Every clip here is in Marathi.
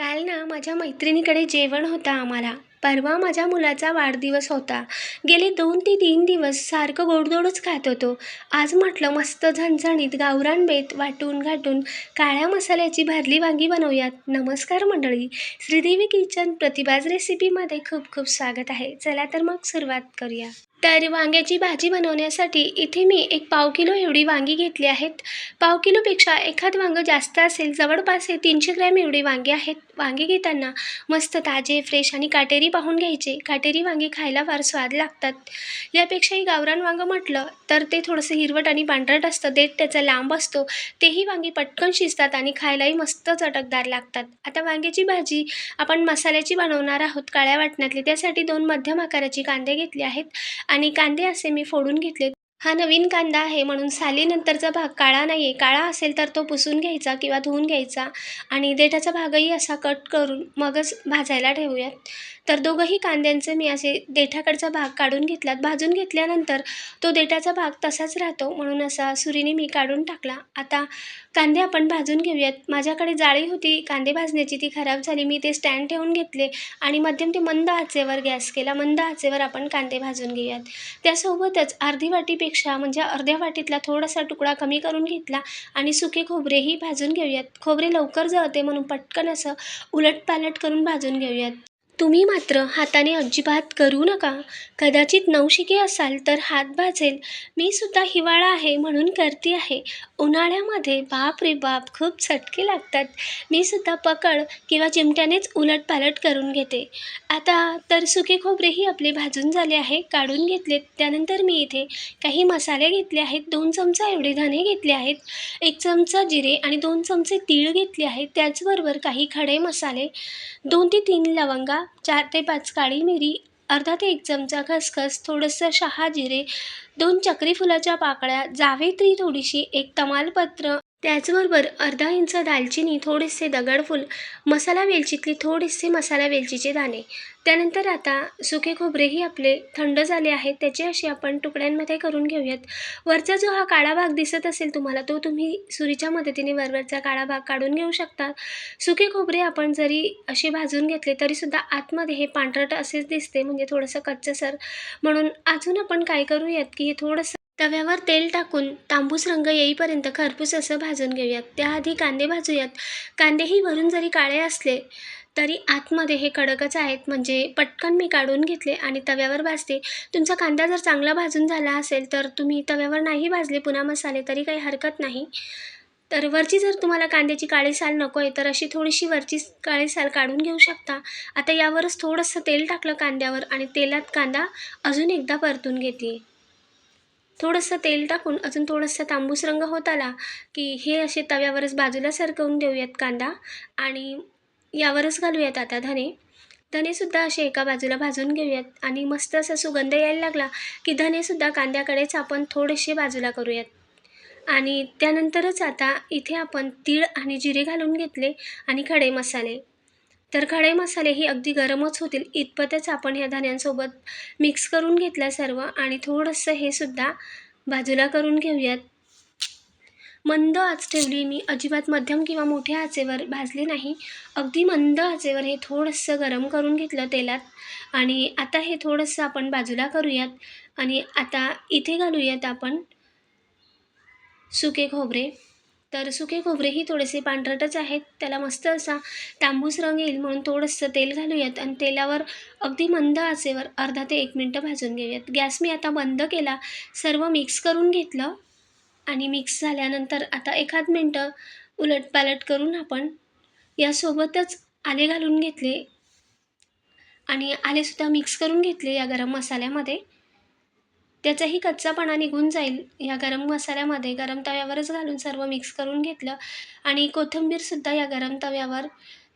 काल ना माझ्या मैत्रिणीकडे जेवण होतं आम्हाला. परवा माझ्या मुलाचा वाढदिवस होता. गेले दोन ते तीन दिवस सारखं गोडधोडच खात होतो. आज म्हटलं मस्त झणझणीत गावरान बेत वाटून घाटून काळ्या मसाल्याची भरली वांगी बनवूयात. नमस्कार मंडळी. श्रीदेवी किचन प्रतिभाज रेसिपीमध्ये खूप खूप स्वागत आहे. चला तर मग सुरुवात करूया. तर वांग्याची भाजी बनवण्यासाठी इथे मी एक पाव किलो एवढी वांगी घेतली आहेत. पाव किलोपेक्षा एखाद वांगं जास्त असेल जवळपास हे तीनशे ग्रॅम एवढी वांगी आहेत. वांगे घेताना मस्त ताजे फ्रेश आणि काटेरी पाहून घ्यायचे. काटेरी वांगी खायला फार स्वाद लागतात. यापेक्षाही गावरान वांगं म्हटलं तर ते थोडंसं हिरवट आणि पांढरट असतं. देठ त्याचा लांब असतो. तेही वांगी पटकन शिजतात आणि खायलाही मस्त चटकदार लागतात. आता वांग्याची भाजी आपण मसाल्याची बनवणार आहोत. काळ्या वाटण्यातली. त्यासाठी दोन मध्यम आकाराची कांदे घेतले आहेत. आणि कांदे असे मी फोडून घेतले. हा नवीन कांदा आहे म्हणून सालीनंतरचा भाग काळा नाही आहे काळा असेल तर तो पुसून घ्यायचा किंवा धुवून घ्यायचा आणि देठाचा भागही असा कट करून मगच भाजायला ठेवूयात. तर दोघंही कांद्यांचे मी असे देठाकडचा भाग काढून घेतलात. भाजून घेतल्यानंतर तो देठाचा भाग तसाच राहतो म्हणून असा सुरीने मी काढून टाकला. आता कांदे आपण भाजून घेऊयात. माझ्याकडे जाळी होती. कांदे भाजण्याची ती खराब झाली. मी ते स्टँड ठेवून घेतले आणि मध्यम ते मंद आचेवर गॅस केला. मंद आचेवर आपण कांदे भाजून घेऊयात. त्यासोबतच अर्धी वाटीपेक्षा म्हणजे अर्ध्या वाटीतला थोडासा तुकडा कमी करून घेतला आणि सुके खोबरेही भाजून घेऊयात. खोबरे लवकर जळते म्हणून पटकन असं उलटपालट करून भाजून घेऊयात. तुम्ही मात्र हाताने अजिबात करू नका. कदाचित नवशिके असाल तर हात भाजेल मी सुद्धा हिवाळा आहे म्हणून करते आहे. उन्हाळ्यामध्ये बाप रे बाप खूप चटके लागतात. मी सुद्धा पकड किंवा चिमट्यानेच उलटपालट करून घेते. आता तर सुके खोबरेही आपले भाजून झाले आहे काढून घेतलेत. त्यानंतर मी इथे काही मसाले घेतले आहेत दोन चमचा एवढे धणे घेतले आहेत एक चमचा जिरे आणि दोन चमचे तीळ घेतले आहेत. त्याचबरोबर काही खडे मसाले दोन ते तीन लवंगा चार ते पाच काळी मिरी अर्धा ते एक चमचा खसखस थोडंसं शहाजिरे दोन चक्री फुलाच्या पाकळ्या जावेत्री थोडीशी एक तमालपत्र त्याचबरोबर अर्धा इंच दालचिनी थोडेसे दगडफूल मसाला वेलचीतली थोडेसे मसाला वेलचीचे दाणे. त्यानंतर आता सुके खोबरेही आपले थंड झाले आहेत. त्याचे असे आपण तुकड्यांमध्ये करून घेऊयात. वरचा जो हा काळा भाग दिसत असेल तुम्हाला तो तुम्ही सुरीच्या मदतीने वरवरचा काळा भाग काढून घेऊ शकता. सुके खोबरे आपण जरी असे भाजून घेतले तरीसुद्धा आतमध्ये हे पांढरट असेच दिसते. म्हणजे थोडंसं कच्चसर म्हणून अजून आपण काय करूयात की हे थोडंसं तव्यावर तेल टाकून तांबूस रंग येईपर्यंत खरपूस असं भाजून घेऊयात. त्याआधी कांदे भाजूयात. कांदेही भरून जरी काळे असले तरी आतमध्ये हे कडकच आहेत. म्हणजे पटकन मी काढून घेतले आणि तव्यावर भाजते. तुमचा कांदा जर चांगला भाजून झाला असेल तर तुम्ही तव्यावर नाही भाजले पुन्हा मसाले तरी काही हरकत नाही. तर वरची जर तुम्हाला कांद्याची काळी साल नको आहे तर अशी थोडीशी वरची काळी साल काढून घेऊ शकता. आता यावरच थोडंसं तेल टाकलं कांद्यावर आणि तेलात कांदा अजून एकदा परतून घेते. थोडंसं तेल टाकून अजून थोडंसं तांबूस रंग होत आला की हे असे तव्यावरच बाजूला सरकवून देऊयात कांदा आणि यावरच घालूयात आता धने. धनेसुद्धा असे एका बाजूला भाजून घेऊयात आणि मस्त असा सुगंध यायला लागला की धनेसुद्धा कांद्याकडेच आपण थोडेसे बाजूला करूयात. आणि त्यानंतरच आता इथे आपण तीळ आणि जिरे घालून घेतले आणि खडे मसाले. तर खडे मसाले ही अगदी गरमच होतील. इतपतच आपण ह्या धण्यांसोबत मिक्स करून घेतलं सर्व आणि थोडंसं हे सुद्धा बाजूला करून घेऊयात. मंद आच ठेवली मी. अजिबात मध्यम किंवा मोठ्या आचेवर भाजले नाही. अगदी मंद आचेवर हे थोडंसं गरम करून घेतलं तेलात आणि आता हे थोडंसं आपण बाजूला करूयात आणि आता इथे घालूयात आपण सुके खोबरे. तर सुके खोबरेही थोडेसे पांढरटच आहेत. त्याला मस्त असा तांबूस रंग येईल म्हणून थोडंसं तेल घालूयात आणि तेलावर अगदी मंद आचेवर अर्धा ते एक मिनटं भाजून घेऊयात. गॅस मी आता बंद केला सर्व मिक्स करून घेतलं आणि मिक्स झाल्यानंतर आता एखाद मिनटं उलटपालट करून आपण यासोबतच आले घालून घेतले आणि आलेसुद्धा मिक्स करून घेतले या गरम मसाल्यामध्ये. त्याचाही कच्चापणा निघून जाईल. या गरम मसाल्यामध्ये गरम तव्यावरच घालून सर्व मिक्स करून घेतलं आणि कोथिंबीरसुद्धा या गरम तव्यावर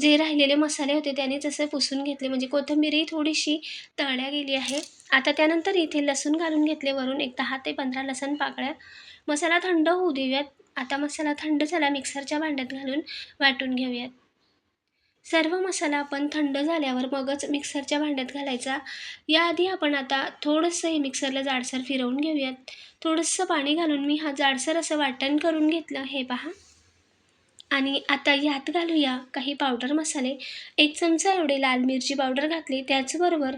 जे राहिलेले मसाले होते त्याने जसे पुसून घेतले. म्हणजे कोथिंबीरही थोडीशी तळल्या गेली आहे. आता त्यानंतर इथे लसूण घालून घेतले. वरून एक दहा ते पंधरा लसण पाकळ्या. मसाला थंड होऊ देऊयात. आता मसाला थंड झाला. मिक्सरच्या भांड्यात घालून वाटून घेऊयात. सर्व मसाला आपण थंड झाल्यावर मगच मिक्सरच्या भांड्यात घालायचा. याआधी आपण आता थोडंसं हे मिक्सरला जाडसर फिरवून घेऊयात. थोडंसं पाणी घालून मी हा जाडसर असं वाटण करून घेतलं. हे पहा. आणि आता यात घालूया काही पावडर मसाले. एक चमचा एवढे लाल मिरची पावडर घातली. त्याचबरोबर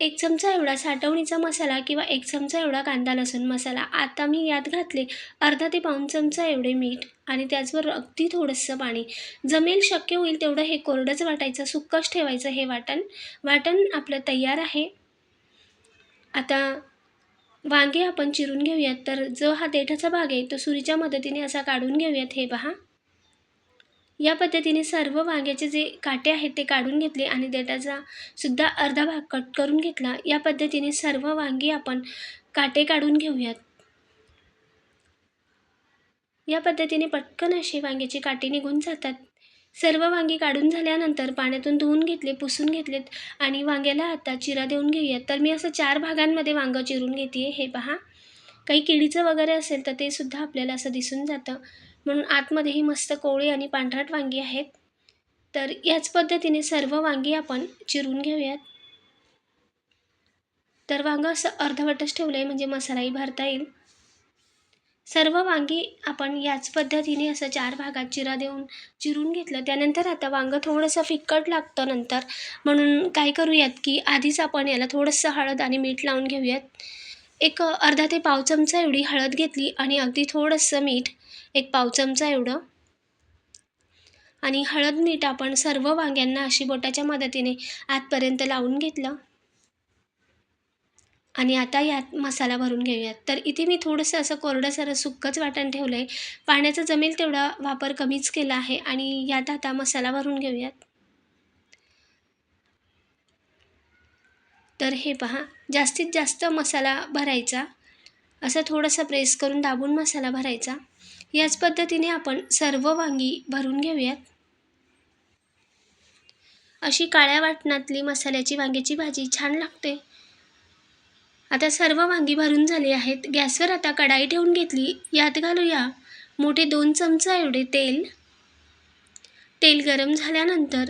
एक चमचा एवढा साठवणीचा मसाला किंवा एक चमचा एवढा कांदा लसूण मसाला आता मी यात घातले अर्धा ते पाऊण चमचा एवढे मीठ आणि त्याचबरोबर अगदी थोडंसं पाणी. जमेल शक्य होईल तेवढं हे कोरडंच वाटायचं सुक्कच ठेवायचं हे वाटण. वाटण आपलं तयार आहे. आता वांगे आपण चिरून घेऊयात. तर जो हा देठाचा भाग आहे तो सुरीच्या मदतीने असा काढून घेऊयात. हे पहा. या पद्धतीने सर्व वांग्याचे जे काटे आहेत ते काढून घेतले आणि देठाचा सुद्धा अर्धा भाग कट करून घेतला. या पद्धतीने सर्व वांगी आपण काटे काढून घेऊयात. या पद्धतीने पटकन असे वांग्याचे काटे निघून जातात. सर्व वांगी काढून झाल्यानंतर पाण्यातून धुवून घेतले पुसून घेतलेत आणि वांग्याला आता चिरा देऊन घेऊयात. तर मी असं चार भागांमध्ये वांगं चिरून घेते हे पहा. काही किडीचं वगैरे असेल तर ते सुद्धा आपल्याला असं दिसून जातं. म्हणून आतमध्येही मस्त कोवळी आणि पांढरट वांगी आहेत. तर याच पद्धतीने सर्व वांगी आपण चिरून घेऊयात. तर वांगं असं अर्धवटच ठेवलं आहे म्हणजे मसालाही भरता येईल. सर्व वांगी आपण याच पद्धतीने असं चार भागात चिरा देऊन चिरून घेतलं. त्यानंतर आता वांगं थोडंसं फिक्कट लागतं नंतर म्हणून काय करूयात की आधीच आपण याला थोडंसं हळद आणि मीठ लावून घेऊयात. एक अर्धा ते पाव चमचा एवढी हळद घेतली आणि अगदी थोडंसं मीठ एक पाव चमचा एवढं. आणि हळद मीठ आपण सर्व वांग्यांना अशी बोटाच्या मदतीने आतपर्यंत लावून घेतलं. आणि आता यात मसाला भरून घेऊयात. तर इथे मी थोडंसं असं कोरडं सारं सुक्कंच वाटण ठेवलं आहे पाण्याचा जमेल तेवढा वापर कमीच केला आहे आणि यात आता मसाला भरून घेऊयात. तर हे पहा जास्तीत जास्त मसाला भरायचा. असं थोडंसं प्रेस करून दाबून मसाला भरायचा. याच पद्धतीने आपण सर्व वांगी भरून घेऊयात. अशी काळ्या वाटणातली मसाल्याची वांग्याची भाजी छान लागते. आता सर्व वांगी भरून झाली आहेत. गॅसवर आता कढाई ठेवून घेतली. यात घालूया मोठे दोन चमचा एवढे तेल. तेल गरम झाल्यानंतर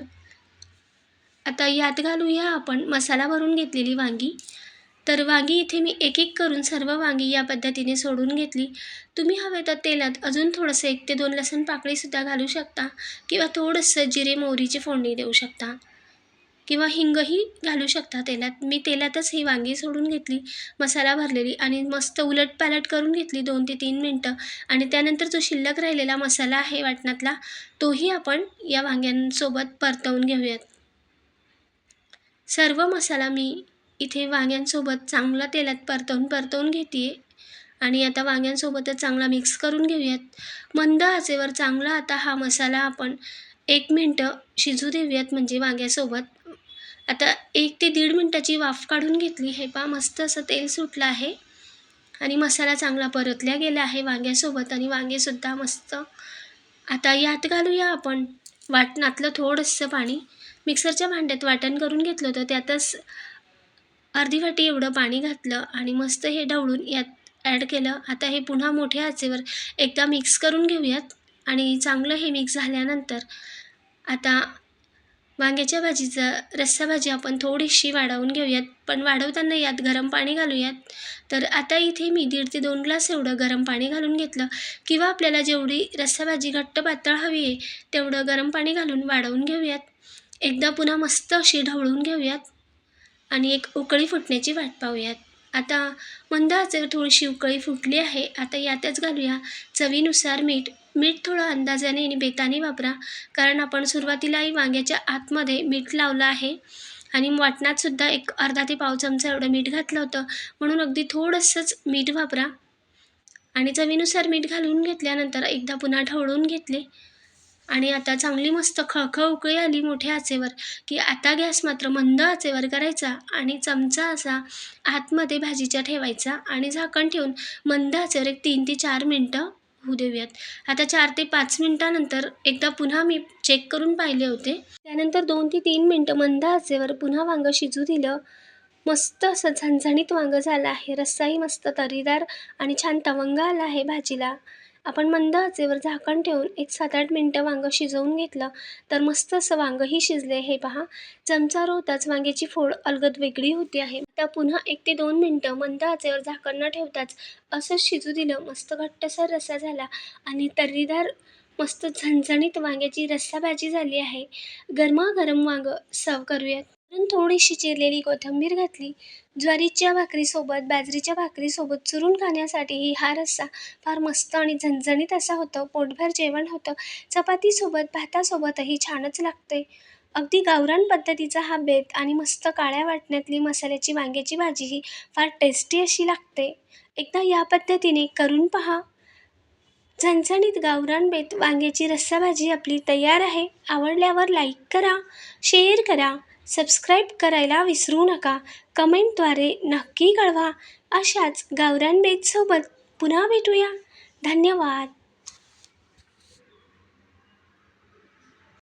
आता यात घालूया आपण मसाला भरून घेतलेली वांगी. तर वांगी इथे मी एक एक करून सर्व वांगी या पद्धतीने सोडून घेतली. तुम्ही हवे तर तेलात अजून थोडंसं एक ते दोन लसूण पाकळीसुद्धा घालू शकता किंवा थोडंसं जिरे मोहरीची फोडणी देऊ शकता किंवा हिंगही घालू शकता तेलात. मी तेलातच ही वांगी सोडून घेतली मसाला भरलेली आणि मस्त उलटपालट करून घेतली दोन ते तीन मिनटं आणि त्यानंतर जो शिल्लक राहिलेला मसाला आहे वाटणातला तोही आपण या वांग्यांसोबत परतवून घेऊयात. सर्व मसाला मी इथे वांग्यांसोबत चांगला तेलात परतवून परतवून घेते आणि आता वांग्यांसोबतच चांगला मिक्स करून घेऊयात. मंद आचेवर चांगला आता हा मसाला आपण एक मिनटं शिजू देऊयात म्हणजे वांग्यासोबत. आता एक ते दीड मिनटाची वाफ काढून घेतली. हे पा मस्त असं तेल सुटलं आहे. आणि मसाला चांगला परतल्या गेला आहे वांग्यासोबत. आणि वांगेसुद्धा मस्त. आता यात घालूया आपण वाटणातलं थोडंसं पाणी. मिक्सरच्या भांड्यात वाटण करून घेतलं होतं. त्यातच अर्धी वाटी एवढं पाणी घातलं आणि मस्त हे ढवळून यात ॲड केलं. आता हे पुन्हा मोठ्या आचेवर एकदा मिक्स करून घेऊयात आणि चांगलं हे मिक्स झाल्यानंतर आता वांग्याच्या भाजीचं रस्सा भाजी आपण थोडीशी वाढवून घेऊयात. पण वाढवताना यात गरम पाणी घालूयात. तर आता इथे मी दीड ते दोन ग्लास एवढं गरम पाणी घालून घेतलं. किंवा आपल्याला जेवढी रस्सा भाजी घट्ट पातळ हवी आहे तेवढं गरम पाणी घालून वाढवून घेऊयात. एकदा पुन्हा मस्त अशी ढवळून घेऊयात. आणि एक उकळी फुटण्याची वाट पाहूयात. आता मंद आचेवर थोडीशी उकळी फुटली आहे. आता यातच घालूया चवीनुसार मीठ. मीठ थोडं अंदाजाने आणि बेताने वापरा कारण आपण सुरुवातीलाही वांग्याच्या आतमध्ये मीठ लावलं आहे आणि वाटणातसुद्धा एक अर्धा ते पाव चमचा एवढं मीठ घातलं होतं. म्हणून अगदी थोडंसंच मीठ वापरा. आणि चवीनुसार मीठ घालून घेतल्यानंतर एकदा पुन्हा ढवळून घेतले. आणि आता चांगली मस्त खळखळ उकळी आली मोठ्या आचेवर की आता गॅस मात्र मंद आचेवर करायचा आणि चमचा असा आतमध्ये भाजीच्या ठेवायचा आणि झाकण ठेवून मंद आचेवर एक तीन ते चार मिनटं होऊ देऊयात. आता चार ते पाच मिनटानंतर एकदा पुन्हा मी चेक करून पाहिले होते. त्यानंतर दोन ते तीन मिनटं मंद आचेवर पुन्हा वांगं शिजू दिलं. मस्त असं झणझणीत वांगं झालं आहे. रस्साही मस्त तरीदार आणि छान तवंग आला आहे भाजीला. आपण मंद आचेवर झाकण ठेवून एक सात आठ मिनटं वांगं शिजवून घेतलं तर मस्त असं वांगंही शिजले. हे पहा चमचा रोवताच वांग्याची फोड अलगद वेगळी होती आहे. आता पुन्हा एक ते दोन मिनटं मंद आचेवर झाकण न ठेवताच असंच शिजू दिलं. मस्त घट्टसर रस्सा झाला आणि तर्रीदार मस्त झणझणीत वांग्याची रस्सा भाजी झाली आहे. गरमागरम वांगं सर्व करूयात. वरून थोडीशी चिरलेली कोथिंबीर घातली. ज्वारीच्या भाकरीसोबत बाजरीच्या भाकरीसोबत चुरून खाण्यासाठीही हा रस्सा फार मस्त आणि झणझणीत असा होतो. पोटभर जेवण होतं. चपातीसोबत भातासोबतही छानच लागते अगदी गावरान पद्धतीचा हा बेत आणि मस्त काळ्या वाटण्यातली मसाल्याची वांग्याची भाजी ही फार टेस्टी अशी लागते एकदा या पद्धतीने करून पहा. झणझणीत गावरान बेत वांग्याची रस्सा भाजी आपली तयार आहे. आवडल्यावर लाईक करा शेअर करा. सबस्क्राईब करायला विसरू नका. कमेंटद्वारे नक्की कळवा. अशाच गावरान बेतसोबत पुन्हा भेटूया. धन्यवाद.